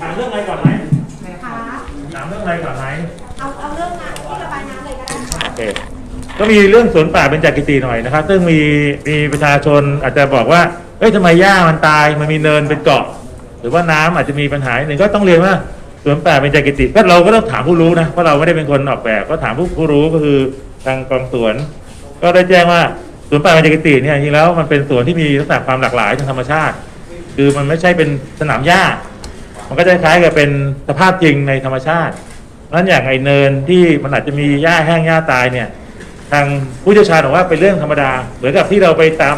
ถามเรื่องอะไรก่อนไหมค่ะถามเรื่องอะไรก่อนไหมเอาเอาเรื่องน้ำที่ระบายน้ำเลยก็ได้ค่ะ โอเคก็มีเรื่องสวนป่าเป็นจากกิติหน่อยนะครับ ซึ่งมีมีประชาชนอาจจะบอกว่า เอ้ยทำไมหญ้ามันตาย มันมีเนินเป็นเกาะ หรือว่าน้ำอาจจะมีปัญหาหนึ่งก็ต้องเรียนว่าสวนป่าเป็นจากกิติก็เราก็ต้องถามผู้รู้นะ เพราะเราไม่ได้เป็นคนออกแบบ ก็ถามผู้ผู้รู้ก็คือทางกองสวน ก็ได้แจ้งว่าสวนป่าเป็นจากกิติเนี่ยจริงๆแล้วมันเป็นสวนที่มีลักษณะความหลากหลายทางธรรมชาติ คือมันไม่ใช่เป็นสนามหญ้า มันก็จะคล้ายกับเป็นสภาพจริงในธรรมชาติเพราะฉะนั้นอย่างไอเนินที่มันอาจจะมีหญ้าแห้งหญ้าตายเนี่ย ทางผู้เชี่ยวชาญบอกว่าเป็นเรื่องธรรมดา เหมือนกับที่เราไปตาม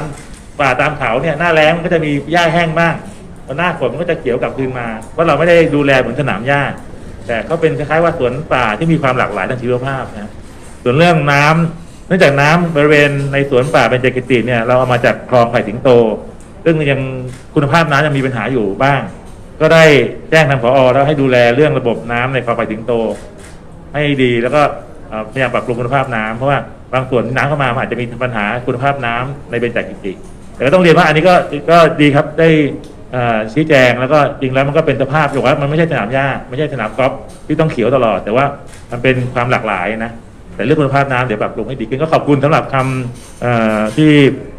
ป่าตามเขาเนี่ยหน้าแล้งมันก็จะมีหญ้าแห้งบ้างพอหน้าฝนมันก็จะเขียวกลับคืนมาเพราะเราไม่ได้ดูแลเหมือนสนามหญ้า แต่เขาเป็นคล้ายๆว่าสวนป่าที่มีความหลากหลายทางชีวภาพนะส่วนเรื่องน้ำเนื่องจากน้ำบริเวณในสวนป่าเบญจกิติเนี่ยเราเอามาจากคลองไผ่สิงโต ซึ่งยังคุณภาพน้ำยังมีปัญหาอยู่บ้าง ก็ได้แจ้งทางผอแล้วให้ดูแลเรื่องระบบน้ำในคลองไผ่สิงโต ให้ดีแล้วก็พยายามปรับปรุงคุณภาพน้ำเพราะว่าบางส่วนที่น้ำเข้ามาอาจจะมีปัญหาคุณภาพน้ำในเบญจกิติแต่ก็ต้องเรียนว่าอันนี้ก็ก็ดีครับได้ชี้แจงแล้วก็จริงแล้วมันก็เป็นสภาพอยู่ว่ามันไม่ใช่สนามหญ้าไม่ใช่สนามกอล์ฟที่ต้องเขียวตลอด แต่ว่ามันเป็นความหลากหลายนะแต่เรื่องคุณภาพน้ำเดี๋ยวปรับปรุงให้ดีขึ้นก็ขอบคุณสำหรับคำเอ่อที่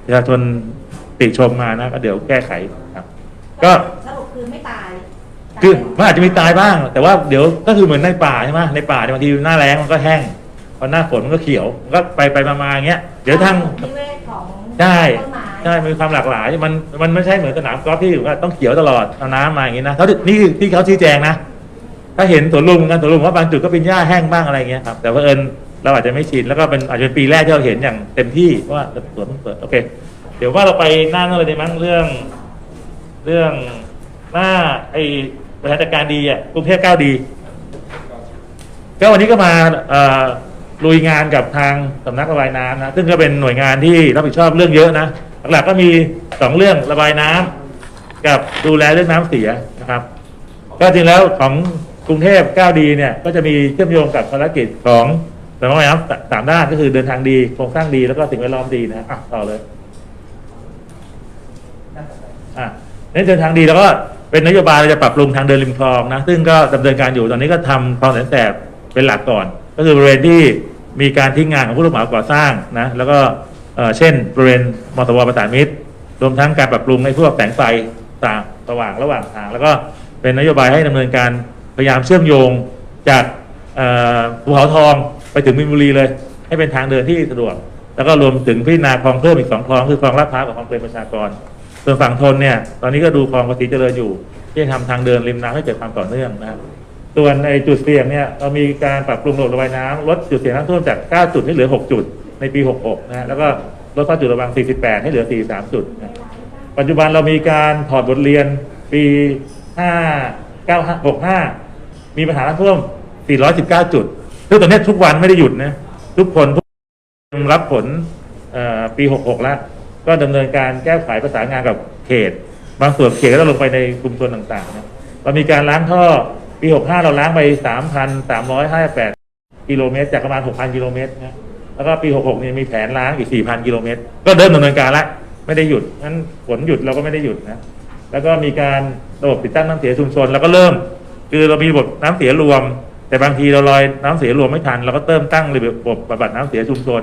ประชาชนติชมมานะก็เดี๋ยวแก้ไขครับ ก็ สรุปคือไม่ตาย คือมันอาจจะมีตายบ้าง แต่ว่าเดี๋ยวก็คือเหมือนในป่าใช่ไหมในป่าเนี่ยบางทีหน้าแล้งมันก็แห้งพอหน้าฝนมันก็เขียวมันก็ไปไปมามาอย่างเงี้ยเดี๋ยวทาง นิเวศของใช่ ต้นไม้ใช่มีความหลากหลายมันมันไม่ใช่เหมือนสนามกอล์ฟที่ว่าต้องเขียวตลอดเอาน้ำมาอย่างงี้นะเขานี่คือที่เขาชี้แจงนะ ถ้าเห็นสวนลุมกันสวนลุมว่าบางจุดก็เป็นหญ้าแห้งบ้างอะไรเงี้ยครับแต่ว่าเอิญเราอาจจะไม่ชินแล้วก็เป็นอาจจะเป็นปีแรกที่เราเห็นอย่างเต็มที่เพราะว่าสวนเพิ่งเปิดโอเค เดี๋ยวว่าเราไปหน้านั่นเลยดีมั้งเรื่อง เรื่องหน้าไอ้ บริหารจัดการดีอะกรุงเทพก้าวดี ก็วันนี้ก็มาลุยงานกับทางสำนักระบายน้ำนะซึ่งก็เป็นหน่วยงานที่รับผิดชอบเรื่องเยอะนะหลักๆก็มีสองเรื่องระบายน้ำกับดูแลเรื่องน้ำเสียนะครับ ก็จริงแล้วของกรุงเทพก้าวดีเนี่ยก็จะมีเชื่อมโยงกับภารกิจของสำนักระบายน้ำสามด้านก็คือเดินทางดีโครงสร้างดีแล้วก็สิ่งแวดล้อมดีนะอะต่อเลยอะในเดินทางดีแล้วก็ เป็นนโยบายเราจะปรับปรุงทางเดินริมคลองนะซึ่งก็ดำเนินการอยู่ตอนนี้ก็ทำคลองแสนแสบเป็นหลักก่อน ก็คือบริเวณที่มีการทิ้งงานของผู้รับเหมาก่อสร้างนะแล้วก็เช่น บริเวณมอเตอร์วประสานมิตร รวมทั้งการปรับปรุงในพวกแสงไฟต่างสว่างระหว่างทาง แล้วก็เป็นนโยบายให้ดำเนินการพยายามเชื่อมโยงจากภูเขาทองไปถึงมินบุรีเลย ให้เป็นทางเดินที่สะดวก แล้วก็รวมถึงพิจารณาคลองเพิ่มอีกสองคลองคือคลองลาดพร้าวกับคลองเปรมประชากร ส่วนฝั่งทนเนี่ยตอนนี้ก็ดูคลองภาษีเจริญอยู่ ที่จะทำทางเดินริมน้ำให้เกิดความต่อเนื่องนะครับส่วนในจุดเสี่ยงเนี่ยเรามีการปรับปรุงระบบระบายน้ำลดจุดเสี่ยงน้ำท่วมจาก 9 จุดให้เหลือ 6 จุดในปี 66 นะฮะแล้วก็ลดค่าจุดระวัง 48 ให้เหลือ 43 จุดนะปัจจุบันเรามีการถอดบทเรียนปี 5 9 65 มีปัญหาน้ำท่วม 419 จุดซึ่งตอนนี้ทุกวันไม่ได้หยุดนะทุกคนทุกรับผลปี 66 แล้ว ก็ดำเนินการแก้ไขประสานงานกับเขต บางส่วนเขตก็ต้องลงไปในชุมชนต่างๆนะเรามีการล้างท่อปี 65 เราล้างไป 3,358 กิโลเมตร จากประมาณ 6,000 กิโลเมตรนะแล้วก็ปี 66 เนี่ยมีแผนล้างอีก 4,000 กิโลเมตร ก็เริ่มดำเนินการแล้วไม่ได้หยุดงั้นฝนหยุดเราก็ไม่ได้หยุดนะแล้วก็มีการระบบติดตั้งน้ำเสียชุมชนแล้วก็เริ่ม คือเรามีระบบน้ำเสียรวม แต่บางทีเราลอยน้ำเสียรวมไม่ทันเราก็เติมตั้งระบบบำบัดน้ำเสียชุมชน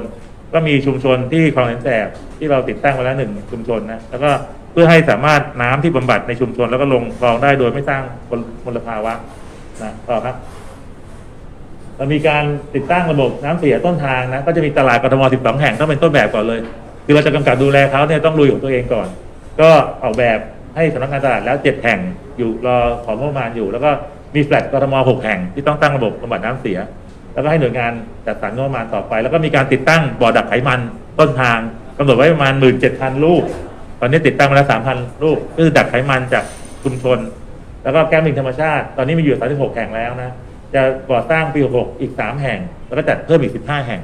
ก็มีชุมชนที่คลองแสนแสบที่เราติดตั้งไว้แล้วหนึ่งชุมชนนะแล้วก็เพื่อให้สามารถน้ำที่บำบัดในชุมชนแล้วก็ลงคลองได้โดยไม่สร้างมลภาวะนะต่อครับเรามีการติดตั้งระบบน้ำเสียต้นทางนะก็จะมีตลาดกรทม 12 แห่งต้องเป็นต้นแบบก่อนเลย คือเราจะกำกับดูแลเขาเนี่ยต้องลุยของตัวเองก่อน ก็ออกแบบให้สำนักงานตลาดแล้ว 7 แห่งอยู่รอของงบประมาณอยู่ แล้วก็มีแฟลตกรทม 6 แห่งที่ต้องตั้งระบบบำบัดน้ำเสีย แล้วก็ให้หน่วยงานจัดสรรงบประมาณต่อไป แล้วก็มีการติดตั้งบ่อดักไขมันต้นทางกำหนดไว้ประมาณ17,000ลูก ตอนนี้ติดตั้งมาแล้ว3,000ลูกก็คือดักไขมันจากชุมชน แล้วก็แก้มลิงธรรมชาติ ตอนนี้มีอยู่36แห่งแล้วนะ จะก่อสร้างปี66อีก3แห่ง แล้วก็จัดเพิ่มอีก15แห่ง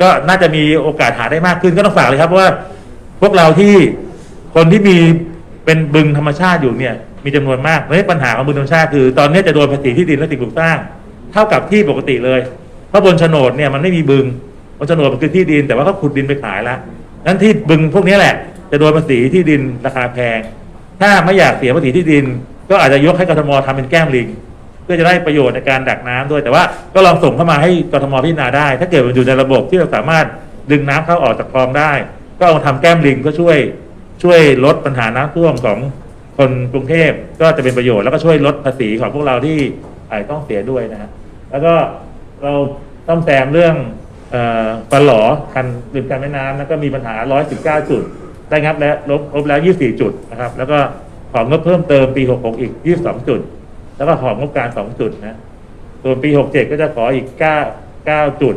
ก็น่าจะมีโอกาสหาได้มากขึ้นก็ต้องฝากเลยครับว่า พวกเราที่คนที่มีเป็นบึงธรรมชาติอยู่เนี่ยมีจำนวนมากและปัญหาของบึงธรรมชาติคือ ตอนนี้จะโดนภาษีที่ดินและสิ่งปลูกสร้าง ท่ากับที่ปกติเลย เพราะบนโฉนดเนี่ยมันไม่มีบึงบนโฉนดมันคือที่ดิน แต่ว่าเขาขุดดินไปขายแล้วนั้นที่บึงพวกนี้แหละ จะโดนภาษีที่ดินราคาแพง ถ้าไม่อยากเสียภาษีที่ดิน ก็อาจจะยกให้กทมทำเป็นแก้มลิง เพื่อจะได้ประโยชน์ในการดักน้ำด้วย แต่ว่าก็ลองส่งเข้ามาให้กทมพิจารณาได้ ถ้าเกิดมันอยู่ในระบบที่เราสามารถดึงน้ำเข้าออกจากคลองได้ ก็เอามาทำแก้มลิงก็ช่วยช่วยลดปัญหาน้ำท่วมของคนกรุงเทพก็จะเป็นประโยชน์แล้วก็ช่วยลดภาษีของพวกเราที่อาจต้องเสียด้วยนะฮะ แล้วก็เราต้องแซมเรื่องปลาหลอคันริมการแม่น้ำแล้วก็มีปัญหา 119 จุด ได้งับและลบลบแล้ว 24 จุดนะครับ แล้วก็ของงบเพิ่มเติมปี 66 อีก 22 จุด แล้วก็ของงบการ 2 จุดนะส่วนปี 67 ก็จะขออีก 9 9 จุด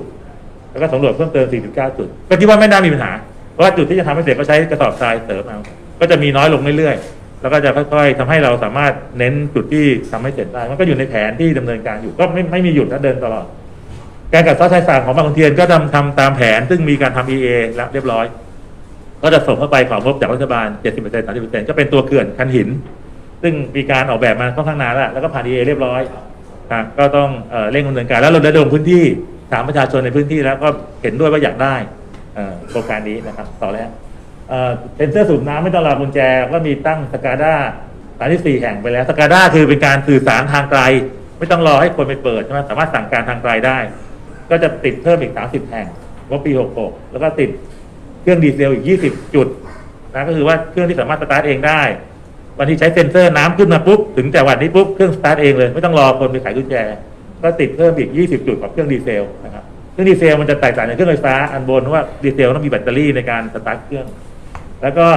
แล้วก็สำรวจเพิ่มเติม 49 จุด ก็คิดว่าไม่น่ามีปัญหา เพราะว่าจุดที่จะทำให้เสร็จก็ใช้กระสอบทรายเสริมเอา ก็จะมีน้อยลงเรื่อยๆ แล้วก็จะค่อยๆทำให้เราสามารถเน้นจุดที่ทำให้เสร็จได้ มันก็อยู่ในแผนที่ดำเนินการอยู่ก็ไม่ไม่มีหยุดนะเดินตลอด การกัดเซาะชายฝั่งของบางขุนเทียนก็ทำทำตามแผน ซึ่งมีการทำ EA แล้วเรียบร้อย ก็จะส่งเข้าไปของงบจากรัฐบาล 70% 30%ก็เป็นตัวเขื่อนคันหิน ซึ่งมีการออกแบบมาค่อนข้างนานแล้วแล้วก็ผ่าน EA เรียบร้อยก็ต้องเร่งดำเนินการแล้วเราได้ลงพื้นที่ถามประชาชนในพื้นที่แล้วก็เห็นด้วยว่าอยากได้โครงการนี้นะครับต่อแล้ว เอ่อเซนเซอร์สูบน้ำไม่ต้องรอกุญแจ ก็มีตั้งสกาด้าสายที่สี่แห่งไปแล้วสกาด้าคือเป็นการสื่อสารทางไกล ไม่ต้องรอให้คนไปเปิดใช่ไหมสามารถสั่งการทางไกลได้ ก็จะติดเพิ่มอีก 30 แห่งงบปี 66 แล้วก็ติดเครื่องดีเซลอีก 20 จุดนะก็คือว่าเครื่องที่สามารถสตาร์ทเองได้ วันที่ใช้เซ็นเซอร์น้ำขึ้นมาปุ๊บถึงจังหวัดนี้ปุ๊บเครื่องสตาร์ทเองเลยไม่ต้องรอคนไปขายกุญแจ ก็ติดเพิ่มอีก 20 จุดกับเครื่องดีเซลนะครับเครื่องดีเซลมันจะแตกต่างจากเครื่องไฟฟ้าอันบนว่าดีเซลต้องมีแบตเตอรี่ในการสตาร์ทเครื่อง แล้วก็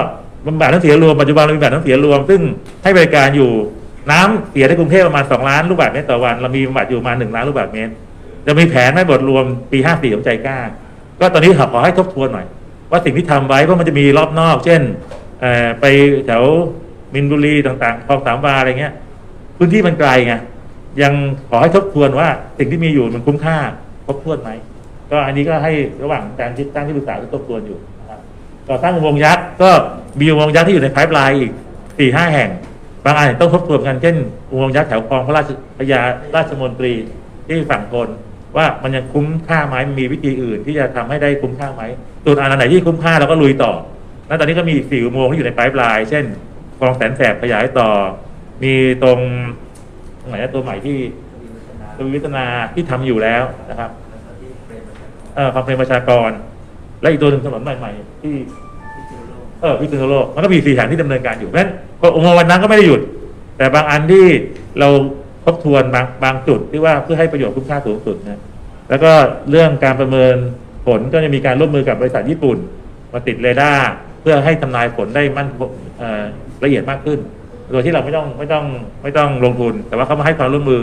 บำบัดน้ำเสียรวมปัจจุบันเรามีบำบัดน้ำเสียรวม ซึ่งให้บริการอยู่น้ำเสียในกรุงเทพประมาณ 2 ล้านลูกบาศก์เมตรต่อวัน เรามีบำบัดอยู่ประมาณ1ล้านลูกบาศก์เมตร จะมีแผนแม่บทรวมปี 54 ของใจกล้า ก็ตอนนี้ขอให้ทบทวนหน่อย ว่าสิ่งที่ทำไว้เพราะมันจะมีรอบนอก เช่นไปแถวมินบุรีต่างๆคลองสามวาอะไรเงี้ยพื้นที่มันไกลไงยังขอให้ทบทวนว่าสิ่งที่มีอยู่มันคุ้มค่าครบถ้วนไหมก็อันนี้ก็ให้ระหว่างการที่ตั้งที่ปรึกษาทบทวนอยู่ ก่อสร้างอุโมงค์ยักษ์ก็มีอุโมงค์ยักษ์ที่อยู่ในไพป์ไลน์อีกสี่ห้าแห่ง บางอันต้องทบทวนกันเช่นอุโมงค์ยักษ์แถวคลองพระราชพญาราชมนตรีที่ฝั่งทนว่ามันยังคุ้มค่าไหมมีวิธีอื่น ที่จะทำให้ได้คุ้มค่าไหมส่วนอันไหนที่คุ้มค่าเราก็ลุยต่อแล้วตอนนี้ก็มีสี่อุโมงค์ที่อยู่ในไพป์ไลน์เช่นคลองแสนแสบขยายต่อ มีตรงตรงไหนนะตัวใหม่ที่ทวีวัฒนาที่ทำอยู่แล้วนะครับเอ่อความเป็นประชากร และอีกตัวหนึ่งถนนใหม่ๆที่เออพิษณุโลกมันก็มีสี่แห่งที่ดำเนินการอยู่เพราะฉะนั้นองค์วันนั้นก็ไม่ได้หยุด แต่บางอันที่เราทบทวนบางบางจุดที่ว่าเพื่อให้ประโยชน์คุ้มค่าสูงสุดนะแล้วก็เรื่องการประเมินผลก็จะมีการร่วมมือกับบริษัทญี่ปุ่น มาติดเรดาร์เพื่อให้ทำนายผลได้มั่นละเอียดมากขึ้น โดยที่เราไม่ต้องไม่ต้องไม่ต้องลงทุน แต่ว่าเขามาให้ความร่วมมือ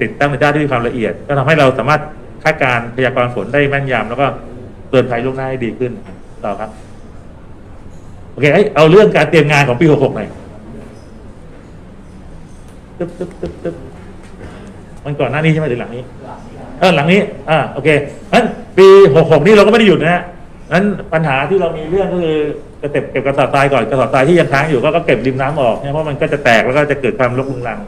ติดตั้งเรดาร์ที่มีความละเอียด ก็ทำให้เราสามารถคาดการพยากรณ์ฝนได้แม่นยำแล้วก็ เตือนภัยล่วงหน้าให้ดีขึ้นต่อครับ โอเคเอ้เอาเรื่องการเตรียมงานของปี66หน่อยตึ๊บตึ๊บตึ๊บตึ๊บมันก่อนหน้านี้ใช่ไหมหรือหลังนี้เออหลังนี้ อ่า โอเคงั้นปี66นี่เราก็ไม่ได้หยุดนะฮะนั้นปัญหาที่เรามีเรื่องก็คือจะเก็บเก็บกระสอบทรายก่อนกระสอบทรายที่ยังค้างอยู่ก็ก็เก็บริมน้ำออกเนี่ยเพราะมันก็จะแตกแล้วก็จะเกิดความรกรุงรัง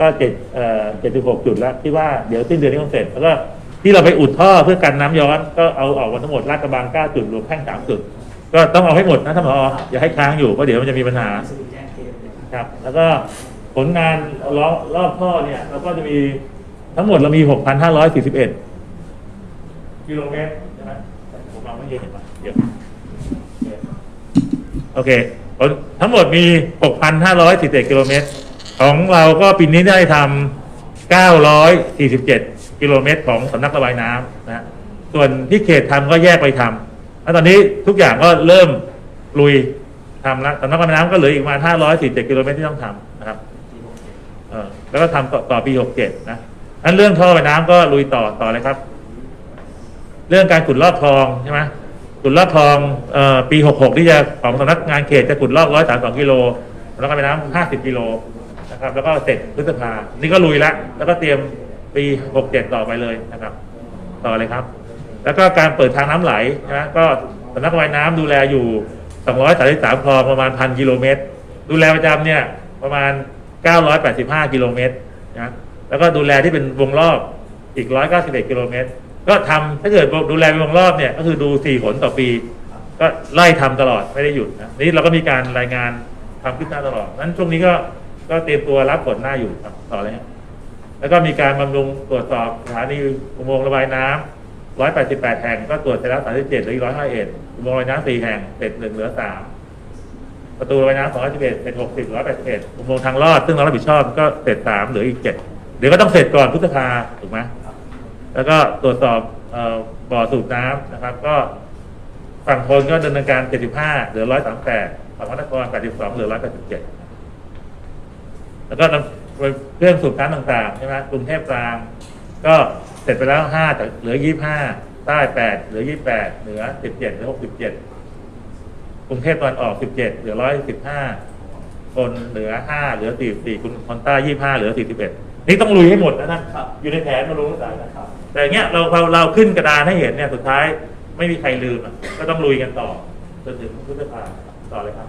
ก็เจ็ดเอ่อเจ็ดสิบหกจุดแล้วที่ว่าเดี๋ยวสิ้นเดือนนี้ต้องเสร็จแล้วก็ ที่เราไปอุดท่อเพื่อกันน้ำย้อนก็เอาออกมาทั้งหมดลาดกระบังเก้าจุดรวมแท่งสามจุด ก็ต้องเอาให้หมดนะท่านผออย่าให้ค้างอยู่เพราะเดี๋ยวมันจะมีปัญหาครับ แล้วก็ผลงานรอบรอบท่อเนี่ยเราก็จะมีทั้งหมดเรามี6,541กิโลเมตรใช่ไหมผมมองไม่เห็นป่ะเดี๋ยวโอเคทั้งหมดมี 6,541กิโลเมตร ของเราก็ปีนี้ได้ทำ947 กิโลเมตรของสำนักระบายน้ำนะส่วนที่เขตทำก็แยกไปทำแล้วตอนนี้ทุกอย่างก็เริ่มลุยทำแล้วสำนักระบายน้ำก็เหลืออีกประมาณ547กิโลเมตรที่ต้องทำนะครับเออแล้วก็ทำต่อต่อปี67นะอันเรื่องท่อระบายน้ำก็ลุยต่อต่อเลยครับ เรื่องการขุดลอกคลองใช่ไหมขุดลอกคลองออปี66ที่จะของสำนักงานเขตจะขุดลอก132กิโลแล้วก็ไปน้ำ50กิโลนะครับ แล้วก็เสร็จพฤษภา นี่ก็ลุยแล้วแล้วก็เตรียม ปี 67 ต่อไปเลยนะครับ ต่อเลยครับ แล้วก็การเปิดทางน้ำไหลนะก็สำนักระบายน้ำดูแลอยู่ 233 คลองประมาณ 1,000 กิโลเมตร ดูแลประจำเนี่ยประมาณ 985 กิโลเมตรนะแล้วก็ดูแลที่เป็นวงรอบอีก 191 กิโลเมตร ก็ทำถ้าเกิดดูแลเป็นวงรอบเนี่ยก็คือดู 4 หนต่อปี ก็ไล่ทำตลอดไม่ได้หยุดนะนี่เราก็มีการรายงานความคืบหน้าตลอดนั้นช่วงนี้ก็ก็เตรียมตัวรับฝนหน้าอยู่ครับต่อเลยฮะ แล้วก็มีการบำรุงตรวจสอบสถานีอุโมงค์ระบายน้ำ188 แห่ง ก็ตรวจเสร็จแล้ว37เหลืออีก151อุโมงค์ระบายน้ำ4แห่งเสร็จหนึ่งเหลือสามประตูระบายน้ำ211เสร็จ60เหลือ181อุโมงค์ทางลอดซึ่งเรารับผิดชอบก็เสร็จสามเหลืออีกเจ็ดเดี๋ยวก็ต้องเสร็จก่อนพฤษภาถูกไหมแล้วก็ตรวจสอบออบ่อสูบน้ำนะครับ ก็ฝั่งทนก็ดำเนินการ 75 เหลือ 138ฝั่งวัฒนคร82 เหลือ 187 แล้วก็ เครื่องสูบน้ำต่างๆใช่ไหมกรุงเทพกลาง ก็เสร็จไปแล้ว5แต่เหลือ25ใต้8เหลือ28เหลือ17เหลือ67กรุงเทพตะวันออก17เหลือ115คนเหลือ5เหลือ44คุณคนใต้25เหลือ41นี่ต้องลุยให้หมดนะท่านครับอยู่ในแผนมารู้สายนะครับแต่อย่างเงี้ยเราเราเราขึ้นกระดานให้เห็นเนี่ยสุดท้ายไม่มีใครลืมอะก็ต้องลุยกันต่อจนถึงพฤษภาต่อเลยครับ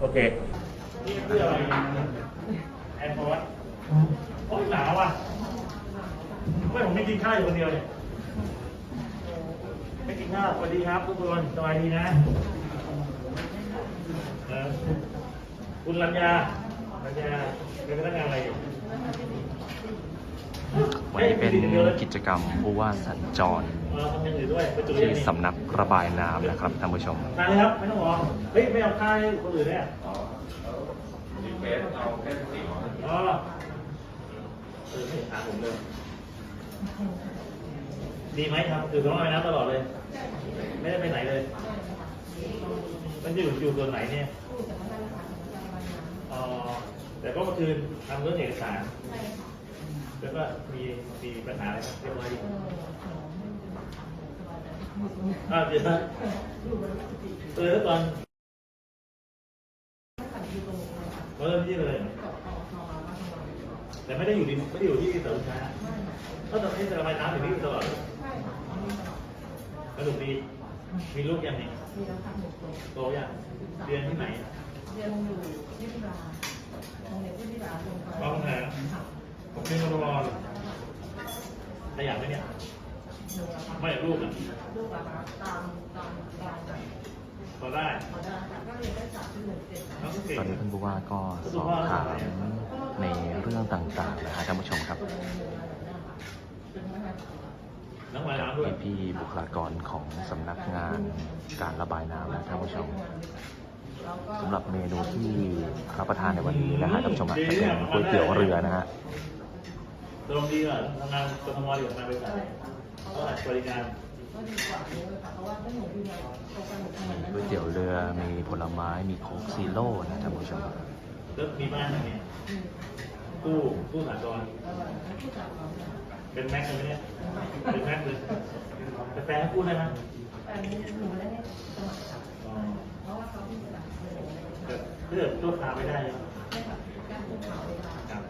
โอเคนี่เพื่ ออะไรแอนฟอร์ดโอ้ยหนาวอะทำไมผมไม่กินข้าวอยู่คนเดียวเนี่ยไม่กินข้าวสวัสดีครับทุกคนสบายดีนะเออคุณรัญญารัญญาเป็นพนักงานอะไรอยู่วันนี้เป็นกิจกรรมผู้ว่าสัญจรเราทำอย่างอื่นด้วยไปจุดที่เรียนนี่สำนักระบายน้ำนะครับท่านผู้ชมทานเลยครับ ไม่ต้องรอเฮ้ย ไม่เอาข้าวให้คนอื่นเนี่ย อ๋อเออไม่เห็นถามผมเลย ดีไหมครับคือต้องเอาน้ำตลอดเลย ไม่ได้ไปไหนเลย มันอยู่อยู่ส่วนไหนเนี่ยอ๋อแต่ก็เมื่อคืนทำเรื่องเอกสาร แล้วก็มีมีปัญหาอะไรบเรียบร้อยดีอ่าเดี๋ยวนะเออแล้วตอนเริ่มที่เลย แต่ไม่ได้อยู่ดินไม่ได้อยู่ที่สรุปช้าเขาตอนนี้จะระบายน้ำอยู่ที่ตลอดเลยสนุกดีมีลูกยังไงมีแล้วค่ะหนึ่งตัวโตยังเรียนที่ไหนเรียนอยู่ที่จุฬาโรงเรียนที่จุฬาลงไปบ้างนะผมเป็นคนรอขยันไหมเนี่ยหนูอะค่ะไม่ลูกอะลูกอะค่ะตามตามตามแบบพ อได้เขาได้ค่ะก็เรียนได้จากที่หนึ่งเจ็ดน้องก็เก่งตอนนี้ท่านผู้ว่าก็สอบถามในเรื่องต่างๆนะฮะท่านผู้ชมครับตัวหนึ่งอะไรแบบเนี้ยค่ะเป็นไหมคะน้องวายจากน้ำด้วย พี่ๆบุคลากรของสำนักงานการระบายน้ำนะท่านผู้ชมแล้วก็สำหรับเมนูที่รับประทานในวันนี้นะฮะท่านผู้ชมครับจะเป็นก๋วยเตี๋ยวเรือนะฮะ ตรงดีอะทำงานกทมดีกว่าทำงานบริษัทเท่าไหร่บริการ ก็ดีกว่าเยอะเลยค่ะเพราะว่าไม่หนูอยู่ในโครงการหนูทำงานนั้นก๋วยเตี๋ยวเรือมีผลไม้มีโค้กซีโร่นะท่านผู้ชมแล้วมีบ้านไหนเนี่ยกู้กู้สากลเออแล้วผู้จัดเราเนี่ยเป็นแม็กซ์เลยไหมเนี่ยเป็นแม็กซ์เลยแต่แฟนให้กู้ได้ไหมแต่หนูไม่ได้สมัครค่ะอ๋อเพราะว่าเขาที่จะเลยแต่เลือกชั่วคราวไม่ได้ใช่ไหมให้แบบการพูดข่าวเวลาครับ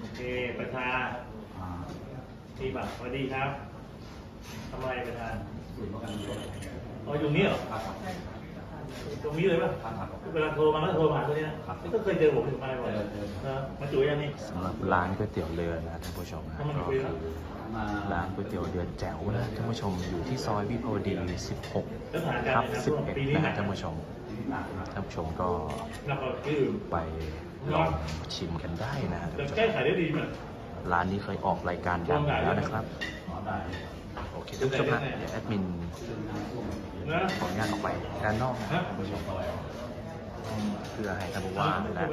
โอเคประธานมีบัตรสวัสดีครับ ทำอะไรประธานอ๋ออยู่นี่เหรอตรงนี้เลยป่ะเวลาโทรมาก็โทรมาตัวเนี้ยนี่ก็เคยเจอผมอยู่มาบ่อยนะมาจุ๋ยยังนี่สำหรับร้านก๋วยเตี๋ยวเรือนะท่านผู้ชมนะก็คือร้านก๋วยเตี๋ยวเรือแจ๋วนะท่านผู้ชมอยู่ที่ซอยวิภาวดี 16แล้วสถานการทับณ์ในน้ำท่วมปี11นี้นะหนัฮะกท่านผู้ชมท่านผู้ชมก็หนักกว่าที่อื่นไปลองชิมกันได้นะฮะท่านแต่ผู้ชแก้มไขได้ดีมั้ยร้านนี้เคยออกรายการดังแล้วนะครับโอ เคท่านผู้ชมฮะเดี๋ยวแอดมินนะขออนุญาตออกไปด้านนอกนะท่านผู้ชมเพื่อให้ท่านผู้ว่าและ